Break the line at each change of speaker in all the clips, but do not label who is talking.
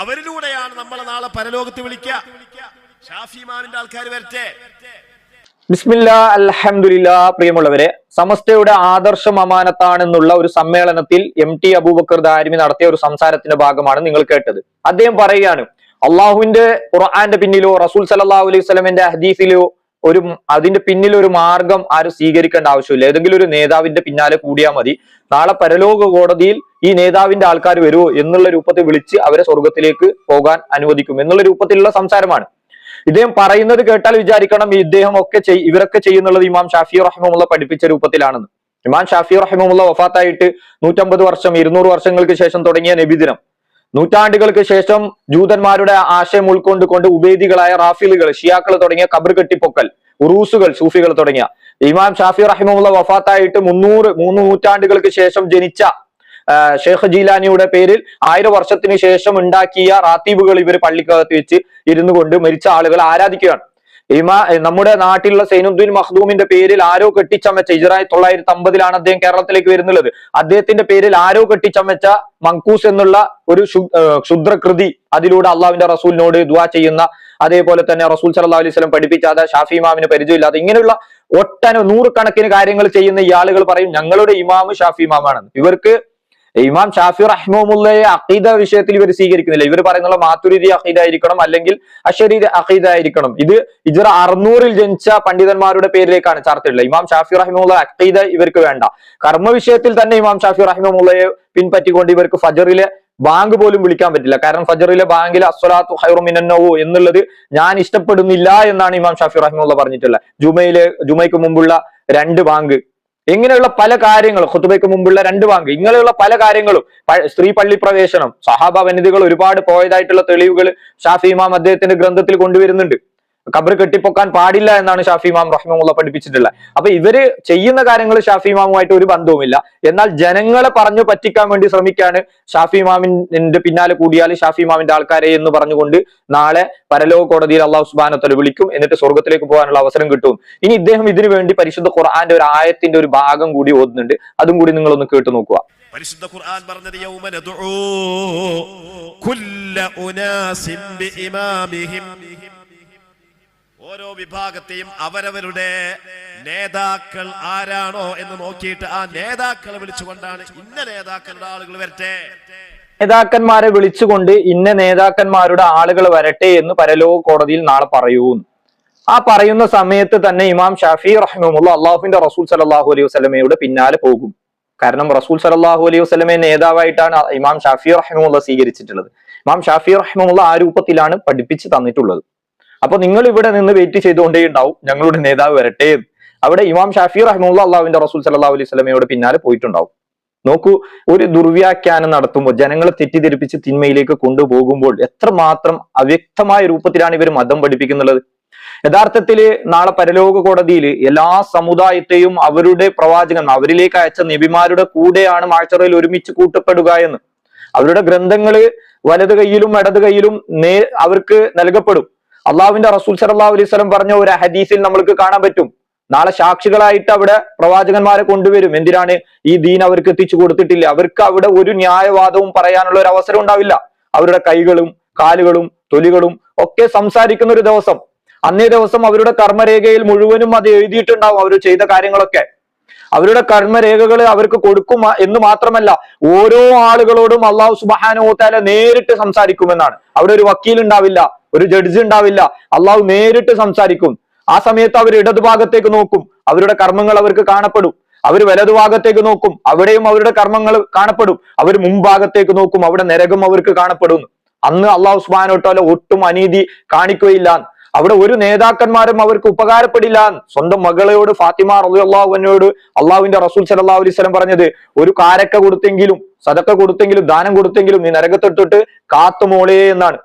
അവരിലൂടെയാണ് നമ്മളെ നാളെ പരലോകത്ത് വിളിക്കുക. ആൾക്കാർ വരട്ടെ.
ബിസ്മില്ല അലഹമുല്ല പ്രിയമുള്ളവരെ സമസ്തയുടെ ആദർശം അമാനത്താണെന്നുള്ള ഒരു സമ്മേളനത്തിൽ എം ടി അബൂബക്കർ ദാരിമി നടത്തിയ ഒരു സംസാരത്തിന്റെ ഭാഗമാണ് നിങ്ങൾ കേട്ടത്. അദ്ദേഹം പറയുകയാണ് അള്ളാഹുവിന്റെ ഖുർആന്റെ പിന്നിലോ റസൂൽ സല്ലല്ലാഹു അലൈഹി സ്വലമിന്റെ ഹദീസിലോ ഒരു അതിന്റെ പിന്നിൽ ഒരു മാർഗം ആരും സ്വീകരിക്കേണ്ട ആവശ്യമില്ല. ഏതെങ്കിലും ഒരു നേതാവിന്റെ പിന്നാലെ കൂടിയാൽ മതി. നാളെ പരലോക കോടതിയിൽ ഈ നേതാവിന്റെ ആൾക്കാർ വരുമോ എന്നുള്ള രൂപത്തിൽ വിളിച്ച് അവരെ സ്വർഗത്തിലേക്ക് പോകാൻ അനുവദിക്കും എന്നുള്ള രൂപത്തിലുള്ള സംസാരമാണ്. ഇദ്ദേഹം പറയുന്നത് കേട്ടാൽ വിചാരിക്കണം ഇദ്ദേഹം ഒക്കെ ഇവരൊക്കെ ചെയ്യുന്നുള്ളത് ഇമാം ഷാഫി റഹ്മുള്ള പഠിപ്പിച്ച രൂപത്തിലാണെന്ന്. ഇമാം ഷാഫി റഹ്മുള്ള വഫാത്തായിട്ട് നൂറ്റമ്പത് വർഷം ഇരുന്നൂറ് വർഷങ്ങൾക്ക് ശേഷം തുടങ്ങിയ നബിദിനം. നൂറ്റാണ്ടുകൾക്ക് ശേഷം ജൂതന്മാരുടെ ആശയം ഉൾക്കൊണ്ടുകൊണ്ട് ഉപേദികളായ റാഫിലുകൾ ഷിയാക്കൾ തുടങ്ങിയ കബർ കെട്ടിപ്പൊക്കൽ ഉറൂസുകൾ സൂഫികൾ തുടങ്ങിയ. ഇമാം ഷാഫി റഹിമുള്ള വഫാത്തായിട്ട് മുന്നൂറ് മൂന്ന് നൂറ്റാണ്ടുകൾക്ക് ശേഷം ജനിച്ച ഷേഖ് ജീലാനിയുടെ പേരിൽ ആയിരം വർഷത്തിന് ശേഷം ഉണ്ടാക്കിയ റാത്തീബുകൾ ഇവർ പള്ളിക്കകത്ത് വെച്ച് ഇരുന്നു കൊണ്ട് മരിച്ച ആളുകൾ ആരാധിക്കുകയാണ്. ഇമാ നമ്മുടെ നാട്ടിലുള്ള സൈനുദ്ദീൻ മഖ്ദൂമിന്റെ പേരിൽ ആരോ കെട്ടിച്ചമച്ച ഇജറായി തൊള്ളായിരത്തി അമ്പതിലാണ് അദ്ദേഹം കേരളത്തിലേക്ക് വരുന്നുള്ളത്. അദ്ദേഹത്തിന്റെ പേരിൽ ആരോ കെട്ടിച്ചമച്ച മങ്കൂസ് എന്നുള്ള ഒരു ക്ഷുദ്രകൃതി അതിലൂടെ അള്ളാഹുവിന്റെ റസൂലിനോട് ദുആ ചെയ്യുന്ന അതേപോലെ തന്നെ റസൂൽ സല്ലാ അലൈഹി വസല്ലം പഠിപ്പിച്ചാതെ ഷാഫി ഇമാമിന് പരിചയമില്ലാതെ ഇങ്ങനെയുള്ള ഒട്ടന നൂറുകണക്കിന് കാര്യങ്ങൾ ചെയ്യുന്ന ഈ ആളുകൾ പറയും ഞങ്ങളുടെ ഇമാമ് ഷാഫി ഇമാമാണെന്ന്. ഇവർക്ക് ഇമാം ഷാഫി റഹ്മുല്ലയെ അഖീദ വിഷയത്തിൽ ഇവർ സ്വീകരിക്കുന്നില്ല. ഇവർ പറയുന്നുള്ള മാത്തുരീതി അഖീദ ആയിരിക്കണം അല്ലെങ്കിൽ അഷരീദ് അഖീദ ആയിരിക്കണം ഇത് ഇജറ അറുന്നൂറിൽ ജനിച്ച പണ്ഡിതന്മാരുടെ പേരിലേക്കാണ് ചർച്ചയുള്ളത് ഇമാം ഷാഫി റഹ്മുള്ള അഖീദ ഇവർക്ക് വേണ്ട. കർമ്മ വിഷയത്തിൽ തന്നെ ഇമാം ഷാഫി റഹ്മുള്ളയെ പിൻപറ്റിക്കൊണ്ട് ഇവർക്ക് ഫജറിലെ ബാങ്ക് പോലും വിളിക്കാൻ പറ്റില്ല. കാരണം ഫജറിലെ ബാങ്കിൽ അസ്വലാത്തു ഹൈറുമിനോവോ എന്നുള്ളത് ഞാൻ ഇഷ്ടപ്പെടുന്നില്ല എന്നാണ് ഇമാം ഷാഫി റഹിമുള്ള പറഞ്ഞിട്ടുള്ളത്. ജുമയിലെ ജുമയ്ക്ക് മുമ്പുള്ള രണ്ട് ബാങ്ക്. ഇങ്ങനെയുള്ള പല കാര്യങ്ങളും ഹുതുബയ്ക്ക് മുമ്പുള്ള രണ്ട് ബാങ്ക്. ഇങ്ങനെയുള്ള പല കാര്യങ്ങളും സ്ത്രീ പള്ളി പ്രവേശനം സഹാബ വനിതകൾ ഒരുപാട് പോയതായിട്ടുള്ള തെളിവുകൾ ഷാഫി ഇമാം അദ്ദേഹത്തിന്റെ ഗ്രന്ഥത്തിൽ കൊണ്ടുവരുന്നുണ്ട്. ഖബർ കെട്ടിപ്പൊക്കാൻ പാടില്ല എന്നാണ് ഷാഫി ഇമാം റഹ്മുള്ള പഠിപ്പിച്ചിട്ടുള്ളത്. അപ്പൊ ഇവർ ചെയ്യുന്ന കാര്യങ്ങൾ ഷാഫി ഇമാമുമായിട്ട് ഒരു ബന്ധവുമില്ല. എന്നാൽ ജനങ്ങളെ പറഞ്ഞു പറ്റിക്കാൻ വേണ്ടി ശ്രമിക്കാണ് ഷാഫി ഇമാമിന്റെ പിന്നാലെ കൂടിയാൽ ഷാഫി ഇമാമിന്റെ ആൾക്കാരെ എന്ന് പറഞ്ഞുകൊണ്ട് നാളെ പരലോക കോടതിയിൽ അള്ളാഹു സുബാനത്തല വിളിക്കും. എന്നിട്ട് സ്വർഗത്തിലേക്ക് പോകാനുള്ള അവസരം കിട്ടും. ഇനി ഇദ്ദേഹം ഇതിനു വേണ്ടി പരിശുദ്ധ ഖുർആന്റെ ഒരു ആയത്തിന്റെ ഒരു ഭാഗം കൂടി ഓതുന്നുണ്ട്. അതും കൂടി നിങ്ങൾ ഒന്ന് കേട്ടു നോക്കുക.
പരിശുദ്ധ ഖുർആൻ പറഞ്ഞത് യൗമനദുഊ കുല്ല ഉനാസിൻ ബിഇമാമിഹിം ഓരോ വിഭാഗത്തെയും അവരവരുടെ നേതാക്കൾ ആരാണോ എന്ന് നോക്കിയിട്ട് ആ നേതാക്കളെ വിളിച്ചുകൊണ്ടാണ് ഇന്ന നേതാക്കളുടെ ആളുകൾ വരട്ടെ.
നേതാക്കന്മാരെ വിളിച്ചുകൊണ്ട് ഇന്ന നേതാക്കന്മാരുടെ ആളുകൾ വരട്ടെ എന്ന് പരലോക കോടതിയിൽ നാളെ പറയൂ ആ പറയുന്ന സമയത്ത് തന്നെ ഇമാം ഷാഫി റഹ്മുള്ള അള്ളാഹുവിന്റെ റസൂൽ സലാഹു അലൈഹി വസ്ലമയുടെ പിന്നാലെ പോകും. കാരണം റസൂൽ സലാഹു അലൈഹി വസ്ലമയെ നേതാവായിട്ടാണ് ഇമാം ഷാഫി റഹ്മുള്ള സ്വീകരിച്ചിട്ടുള്ളത്. ഇമാം ഷാഫി റഹ്മുള്ള ആ രൂപത്തിലാണ് പഠിപ്പിച്ച് തന്നിട്ടുള്ളത്. അപ്പൊ നിങ്ങൾ ഇവിടെ നിന്ന് വെയിറ്റ് ചെയ്തുകൊണ്ടേ ഉണ്ടാവും ഞങ്ങളുടെ നേതാവ് വരട്ടെ അവിടെ ഇമാം ഷാഫി റഹ്മുള്ള അള്ളാഹുവിന്റെ റസൂൽ സല്ലാ അലൈഹി സ്വലമയോട് പിന്നാലെ പോയിട്ടുണ്ടാവും. നോക്കൂ ഒരു ദുർവ്യാഖ്യാനം നടത്തുമ്പോൾ ജനങ്ങളെ തെറ്റിദ്ധരിപ്പിച്ച് തിന്മയിലേക്ക് കൊണ്ടുപോകുമ്പോൾ എത്രമാത്രം അവ്യക്തമായ രൂപത്തിലാണ് ഇവർ മതം പഠിപ്പിക്കുന്നുള്ളത്. യഥാർത്ഥത്തിൽ നാളെ പരലോക കോടതിയിൽ എല്ലാ സമുദായത്തെയും അവരുടെ പ്രവാചകൻ അവരിലേക്ക് അയച്ച നബിമാരുടെ കൂടെയാണ് മാഴ്ചറയിൽ ഒരുമിച്ച് കൂട്ടപ്പെടുക എന്ന്. അവരുടെ ഗ്രന്ഥങ്ങൾ വലത് കൈയിലും ഇടത് കൈയിലും നേ അവർക്ക് നൽകപ്പെടും. അള്ളാഹുവിന്റെ റസൂൽ സല്ലല്ലാഹു അലൈഹി വസല്ലം പറഞ്ഞ ഒരു ഹദീസിൽ നമ്മൾക്ക് കാണാൻ പറ്റും. നാളെ സാക്ഷികളായിട്ട് അവിടെ പ്രവാചകന്മാരെ കൊണ്ടുവരും. എന്തിനാണ് ഈ ദീൻ അവർക്ക് എത്തിച്ചു കൊടുത്തിട്ടില്ല? അവർക്ക് അവിടെ ഒരു ന്യായവാദവും പറയാനുള്ള ഒരു അവസരം ഉണ്ടാവില്ല. അവരുടെ കൈകളും കാലുകളും തൊലികളും ഒക്കെ സംസാരിക്കുന്ന ഒരു ദിവസം. അന്നേ ദിവസം അവരുടെ കർമ്മരേഖയിൽ മുഴുവനും അത് എഴുതിയിട്ടുണ്ടാവും അവർ ചെയ്ത കാര്യങ്ങളൊക്കെ. അവരുടെ കർമ്മരേഖകൾ അവർക്ക് കൊടുക്കും എന്ന് മാത്രമല്ല ഓരോ ആളുകളോടും അള്ളാഹു സുബാനോത്താല നേരിട്ട് സംസാരിക്കുമെന്നാണ്. അവിടെ ഒരു വക്കീൽ ഉണ്ടാവില്ല. ഒരു ജഡ്ജി ഉണ്ടാവില്ല. അള്ളാഹു നേരിട്ട് സംസാരിക്കും. ആ സമയത്ത് അവർ ഇടതുഭാഗത്തേക്ക് നോക്കും. അവരുടെ കർമ്മങ്ങൾ അവർക്ക് കാണപ്പെടും. അവർ വലതുഭാഗത്തേക്ക് നോക്കും. അവിടെയും അവരുടെ കർമ്മങ്ങൾ കാണപ്പെടും. അവർ മുൻഭാഗത്തേക്ക് നോക്കും. അവിടെ നരകം അവർക്ക് കാണപ്പെടും. അന്ന് അള്ളാഹു സുബാനോട്ടാല ഒട്ടും അനീതി കാണിക്കുകയില്ല. അവിടെ ഒരു നേതാക്കന്മാരും അവർക്ക് ഉപകാരപ്പെടില്ല. സ്വന്തം മകളയോട് ഫാത്തിമ അള്ളാഹുവിനോട് അള്ളാഹുവിന്റെ റസൂൽ സല്ലല്ലാഹു അലൈഹി വസല്ലം പറഞ്ഞത് ഒരു കാരക്ക കൊടുത്തെങ്കിലും സതക്ക കൊടുത്തെങ്കിലും ദാനം കൊടുത്തെങ്കിലും നീ നരകത്തൊട്ടിട്ട് കാത്തുമോളേ എന്നാണ്.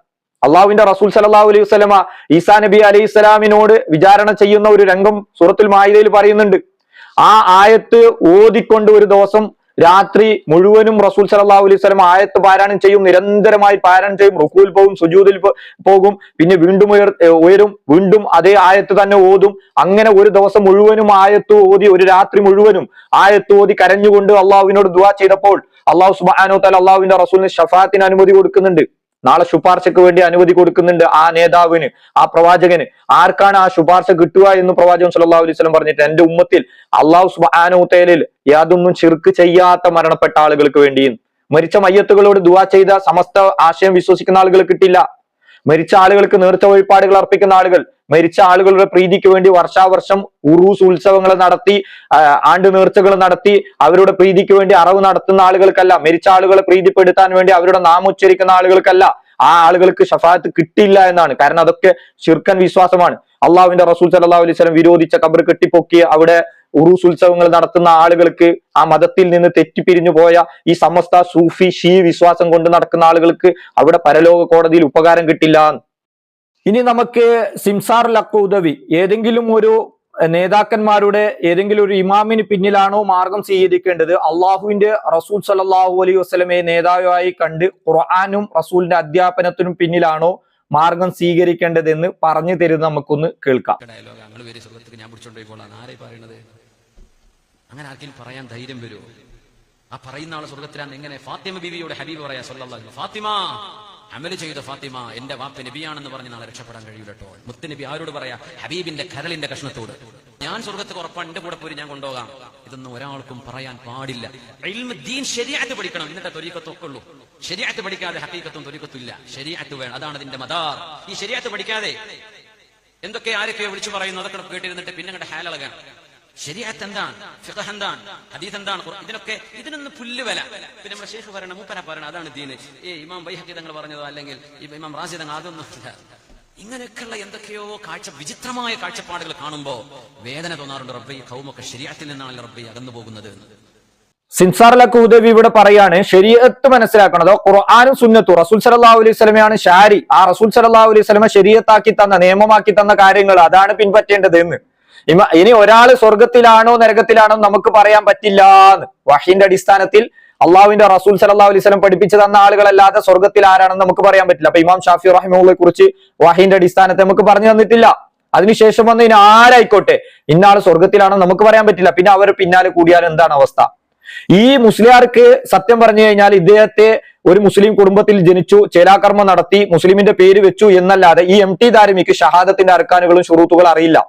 അള്ളാഹുവിന്റെ റസൂൽ സല്ലല്ലാഹു അലൈഹി വസല്ലമ ഈസാ നബി അലൈഹി സ്വലാമിനോട് വിചാരണ ചെയ്യുന്ന ഒരു രംഗം സൂറത്തുൽ മായിദയിൽ പറയുന്നുണ്ട്. ആ ആയത്ത് ഓതിക്കൊണ്ട് ഒരു ദിവസം രാത്രി മുഴുവനും റസൂൽ സല്ലല്ലാഹു അലൈഹി സ്വലം ആയത്ത് പാരായണം ചെയ്യും. നിരന്തരമായി പാരായണം ചെയ്യും. റുക്കൂൽ പോകും സുജൂതിൽ പോകും. പിന്നെ വീണ്ടും ഉയർ ഉയരും. വീണ്ടും അതേ ആയത്ത് തന്നെ ഓതും. അങ്ങനെ ഒരു ദിവസം മുഴുവനും ആയത്ത് ഓതി ഒരു രാത്രി മുഴുവനും ആയത്ത് ഓതി കരഞ്ഞുകൊണ്ട് അള്ളാഹുവിനോട് ദുവാ ചെയ്തപ്പോൾ അള്ളാഹു സുബാനോ തആല അള്ളാഹുവിന്റെ റസൂലിന് ഷഫാത്തിന് അനുമതി കൊടുക്കുന്നുണ്ട്. നാളെ ശുപാർശയ്ക്ക് വേണ്ടി അനുമതി കൊടുക്കുന്നുണ്ട് ആ നേതാവിന് ആ പ്രവാചകന്. ആർക്കാണ് ആ ശുപാർശ കിട്ടുക എന്ന് പ്രവാചകൻ സല്ലല്ലാഹു അലൈഹി സ്വലം പറഞ്ഞിട്ട് എന്റെ ഉമ്മത്തിൽ അള്ളാഹു സുബ്ഹാനഹു തആലയിൽ യാതൊന്നും ചിർക്ക് ചെയ്യാത്ത മരണപ്പെട്ട ആളുകൾക്ക് വേണ്ടിയും മരിച്ച മയ്യത്തുകളോട് ദുവാ ചെയ്ത സമസ്ത ആശയം വിശ്വസിക്കുന്ന ആളുകൾ കിട്ടില്ല. മരിച്ച ആളുകൾക്ക് നേർച്ച വഴിപാടുകൾ അർപ്പിക്കുന്ന ആളുകൾ മരിച്ച ആളുകളുടെ പ്രീതിക്ക് വേണ്ടി വർഷാവർഷം ഉറൂസ് ഉത്സവങ്ങൾ നടത്തി ആണ്ട് നേർച്ചകൾ നടത്തി അവരുടെ പ്രീതിക്ക് വേണ്ടി അറവ് നടത്തുന്ന ആളുകൾക്കല്ല മരിച്ച ആളുകളെ പ്രീതിപ്പെടുത്താൻ വേണ്ടി അവരുടെ നാമം ഉച്ചരിക്കുന്ന ആളുകൾക്കല്ല ആ ആളുകൾക്ക് ഷഫാത്ത് കിട്ടില്ല എന്നാണ്. കാരണം അതൊക്കെ ശിർക്കൻ വിശ്വാസമാണ്. അള്ളാഹുവിന്റെ റസൂൽ സല്ലല്ലാഹു അലൈഹി വിരോധിച്ച കബർ കെട്ടിപ്പൊക്കി അവിടെ ഉറൂസ് ഉത്സവങ്ങൾ നടത്തുന്ന ആളുകൾക്ക് ആ മതത്തിൽ നിന്ന് തെറ്റിപ്പിരിഞ്ഞു പോയ ഈ സമസ്ത സൂഫി ഷീ വിശ്വാസം കൊണ്ട് നടക്കുന്ന ആളുകൾക്ക് അവിടെ പരലോക കോടതിയിൽ ഉപകാരം കിട്ടില്ല. ഇനി നമുക്ക് സിംസാർ ലക്കൂദവി ഏതെങ്കിലും ഒരു നേതാക്കന്മാരുടെ ഏതെങ്കിലും ഒരു ഇമാമിന് പിന്നിലാണോ മാർഗം സ്വീകരിക്കേണ്ടത്? അള്ളാഹുവിന്റെ റസൂൽ സല്ലല്ലാഹു അലൈഹി വസ്ലമെ നേതാവായി കണ്ട് ഖുർആാനും റസൂലിന്റെ അധ്യാപനത്തിനും പിന്നിലാണോ? മാർഗം സ്വീകരിക്കേണ്ടതെന്ന് പറഞ്ഞു തരുന്നത് നമുക്കൊന്ന് കേൾക്കാം.
ഡയലോഗ് ഞാൻ അങ്ങനെ പറയാൻ ധൈര്യം വരുമോ ആ പറയുന്ന ആൾ സ്വർഗത്തിലാണ് എങ്ങനെ? ഫാത്തിമ ബിവിയുടെ ഹബീബ് പറയാ സല്ലല്ലാഹു ഫാത്തിമ! അമൽ ചെയ്ത ഫാത്തിമ എന്റെ വാപ്പ നബിയാണെന്ന് പറഞ്ഞ് നാളെ രക്ഷപ്പെടാൻ കഴിയൂലട്ടോ. മുത്തുനബി ആരോട് പറയാ ഹബീബിന്റെ കരളിന്റെ കഷ്ണത്തോട്. ഞാൻ സ്വർഗത്തിൽ ഉറപ്പാണ് എന്റെ കൂടെ പോയി ഞാൻ കൊണ്ടുപോകാം. ഇതൊന്നും ഒരാൾക്കും പറയാൻ പാടില്ല. ദീൻ ശരിയായിട്ട് പഠിക്കണം. എന്നിട്ട് തൊരീക്കത്തൊക്കെ ഉള്ളൂ. ശരിയായിട്ട് പഠിക്കാതെ ഹക്കീക്കത്തും തൊലിക്കത്തും ഇല്ല ശരിയായിട്ട് വേണം. അതാണ് അതിന്റെ മതാർ ഈ ശരിയായിട്ട് പഠിക്കാതെ എന്തൊക്കെ ആരൊക്കെയോ വിളിച്ചു പറയുന്നു അതൊക്കെ കേട്ടിരുന്നിട്ട് പിന്നെ ഹാലകാണ് ശരിയാത്ത് എന്താണ്? ഫിഖഹ് എന്താണ്? ഹദീസ് എന്താണ്? ഇതിനൊക്കെ ഇതിനൊന്ന് പുല്ല് വില. പിന്നെ നമ്മുടെ ഷേഖ് പറയണം മൂപ്പന പറയണം അതാണ് ദീന്. ഏ ഇമാം വൈഹക്കി തങ്ങൾ പറഞ്ഞതോ അല്ലെങ്കിൽ ഇമാം റാസി തങ്ങൾ അതൊന്നും ഇല്ല ഇങ്ങനെയൊക്കെയുള്ള എന്തൊക്കെയോ കാഴ്ച വിചിത്രമായ കാഴ്ചപ്പാടുകൾ കാണുമ്പോ വേദന തോന്നാറുണ്ട്. റബ്ബെ കൗമൊക്കെ ശരിയാത്തിൽ നിന്നാണല്ലോ റബ്ബെ അകന്നു പോകുന്നത്
സിൻസാറിലൊക്കെ ഉദവി ഇവിടെ പറയാണ് ശരീഅത്ത് മനസ്സിലാക്കണത് ഖുർആാനും സുന്നത്തു. റസൂൽ സല്ലല്ലാഹു അലൈഹി സ്വലമയാണ് ഷാരി ആ റസൂൽ സല്ലല്ലാഹു അലൈഹി സ്വലമ ശരീഅത്താക്കി തന്ന നിയമമാക്കി തന്ന കാര്യങ്ങൾ അതാണ് പിൻപറ്റേണ്ടത് എന്ന്. ഇമ ഇനി ഒരാൾ സ്വർഗത്തിലാണോ നരകത്തിലാണോ നമുക്ക് പറയാൻ പറ്റില്ല എന്ന്. വഹീന്റെ അടിസ്ഥാനത്തിൽ അള്ളാഹുവിന്റെ റസൂൽ സല്ലല്ലാഹു അലൈഹി സ്വലം പഠിപ്പിച്ചു തന്ന ആളുകളല്ലാതെ സ്വർഗത്തിൽ ആരാണെന്ന് നമുക്ക് പറയാൻ പറ്റില്ല. അപ്പൊ ഇമാം ഷാഫി റഹിമുള്ളെ കുറിച്ച് വഹീന്റെ അടിസ്ഥാനത്തെ നമുക്ക് പറഞ്ഞു തന്നിട്ടില്ല. അതിനുശേഷം വന്ന് ഇനി ആരായിക്കോട്ടെ? ഇന്നാൾ സ്വർഗത്തിലാണോ നമുക്ക് പറയാൻ പറ്റില്ല. പിന്നെ അവർ പിന്നാലെ കൂടിയാൽ എന്താണ് അവസ്ഥ? ഈ മുസ്ലിയാർക്ക് സത്യം പറഞ്ഞു കഴിഞ്ഞാൽ ഇദ്ദേഹത്തെ ഒരു മുസ്ലിം കുടുംബത്തിൽ ജനിച്ചു ചേലാകർമ്മം നടത്തി മുസ്ലിമിന്റെ പേര് വെച്ചു എന്നല്ലാതെ ഈ എം ടി ധാരമിക്ക് ഷഹാദത്തിന്റെ അർക്കാനുകളും ഷുറൂത്തുകളും അറിയില്ല.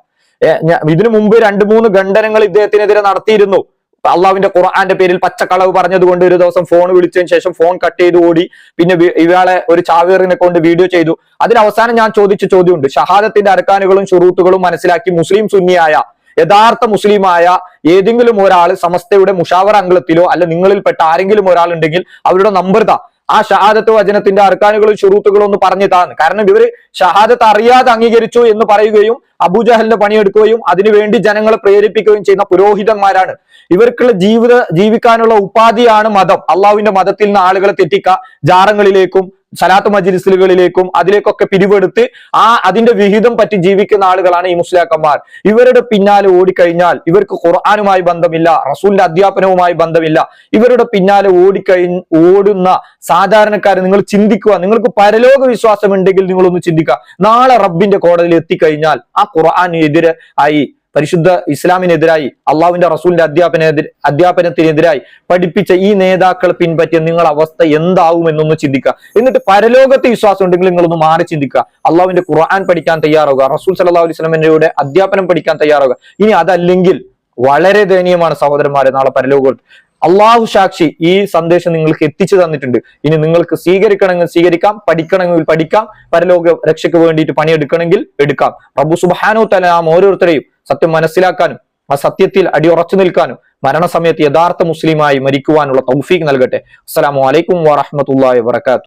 ഇതിനു മുമ്പ് രണ്ട് മൂന്ന് ഖണ്ഡനങ്ങൾ ഇദ്ദേഹത്തിനെതിരെ നടത്തിയിരുന്നു. അള്ളാവിന്റെ ഖുർആന്റെ പേരിൽ പച്ചക്കളവ് പറഞ്ഞതുകൊണ്ട് ഒരു ദിവസം ഫോൺ വിളിച്ചതിന് ശേഷം ഫോൺ കട്ട് ചെയ്ത് ഓടി. പിന്നെ ഇയാളെ ഒരു ചാവേറിനെ കൊണ്ട് വീഡിയോ ചെയ്തു. അതിനവസാനം ഞാൻ ചോദിച്ച ചോദ്യമുണ്ട്. ഷഹാദത്തിന്റെ അരക്കാനുകളും ഷുറൂത്തുകളും മനസ്സിലാക്കി മുസ്ലിം സുന്നിയായ യഥാർത്ഥ മുസ്ലിമായ ഏതെങ്കിലും ഒരാൾ സമസ്തയുടെ മുഷാവർ അംഗത്തിലോ അല്ല നിങ്ങളിൽപ്പെട്ട ആരെങ്കിലും ഒരാൾ ഉണ്ടെങ്കിൽ അവരുടെ നമ്പർ താ. ആ ഷഹാദത്ത് വചനത്തിന്റെ അർക്കാനുകളും ഷുറൂത്തുകളും ഒന്ന് പറഞ്ഞു താന്ന്. കാരണം ഇവർ ഷഹാദത്ത് അറിയാതെ അംഗീകരിച്ചു എന്ന് പറയുകയും അബൂജഹലിന്റെ പണിയെടുക്കുകയും അതിനുവേണ്ടി ജനങ്ങളെ പ്രേരിപ്പിക്കുകയും ചെയ്യുന്ന പുരോഹിതന്മാരാണ്. ഇവർക്കുള്ള ജീവിത ജീവിക്കാനുള്ള ഉപാധിയാണ് മതം. അള്ളാഹുവിന്റെ മതത്തിൽ നിന്ന് ആളുകളെ തെറ്റിക്ക ജാറങ്ങളിലേക്കും സലാത്ത് മജ്ലിസുകളിലേക്കും അതിലേക്കൊക്കെ പിരിവെടുത്ത് ആ അതിന്റെ വിഹിതം പറ്റി ജീവിക്കുന്ന ആളുകളാണ് ഈ മുസ്ലിയാക്കന്മാർ. ഇവരുടെ പിന്നാലെ ഓടിക്കഴിഞ്ഞാൽ ഇവർക്ക് ഖുർആാനുമായി ബന്ധമില്ല റസൂലിന്റെ അധ്യാപനവുമായി ബന്ധമില്ല. ഇവരുടെ പിന്നാലെ ഓടിക്കഴി ഓടുന്ന സാധാരണക്കാരൻ നിങ്ങൾ ചിന്തിക്കുക. നിങ്ങൾക്ക് പരലോക വിശ്വാസം ഉണ്ടെങ്കിൽ നിങ്ങളൊന്ന് ചിന്തിക്കുക. നാളെ റബ്ബിന്റെ കോടതിയിൽ എത്തിക്കഴിഞ്ഞാൽ ആ ഖുർആാനെതിരെ ആയി പരിശുദ്ധ ഇസ്ലാമിനെതിരായി അള്ളാഹുവിന്റെ റസൂലിന്റെ അധ്യാപന അധ്യാപനത്തിനെതിരായി പഠിപ്പിച്ച ഈ നേതാക്കൾ പിൻപറ്റിയ നിങ്ങളുടെ അവസ്ഥ എന്താവും എന്നൊന്ന് ചിന്തിക്കുക. എന്നിട്ട് പരലോകത്തെ വിശ്വാസം ഉണ്ടെങ്കിൽ നിങ്ങളൊന്ന് മാറി ചിന്തിക്കുക. അള്ളാഹുവിന്റെ ഖുർആൻ പഠിക്കാൻ തയ്യാറാവുക. റസൂൽ സല്ലാ അലൈഹി വസല്ലമയുടെ അധ്യാപനം പഠിക്കാൻ തയ്യാറാവുക. ഇനി അതല്ലെങ്കിൽ വളരെ ദയനീയമാണ് സഹോദരന്മാരെ നാളെ പരലോകത്ത്. അള്ളാഹു സാക്ഷി ഈ സന്ദേശം നിങ്ങൾക്ക് എത്തിച്ചു തന്നിട്ടുണ്ട്. ഇനി നിങ്ങൾക്ക് സ്വീകരിക്കണമെങ്കിൽ സ്വീകരിക്കാം പഠിക്കണമെങ്കിൽ പഠിക്കാം പരലോക രക്ഷയ്ക്ക് വേണ്ടിയിട്ട് പണിയെടുക്കണമെങ്കിൽ എടുക്കാം. പ്രഭു സുബാനോ തല നാം ഓരോരുത്തരെയും സത്യം മനസ്സിലാക്കാനും ആ സത്യത്തിൽ അടിയുറച്ചു നിൽക്കാനും മരണസമയത്ത് യഥാർത്ഥ മുസ്ലിമായി മരിക്കുവാനുള്ള തൗഫീഖ് നൽകട്ടെ. അസ്സലാമു അലൈക്കും വറഹ്മത്തുള്ളാഹി വബറകാതുഹു.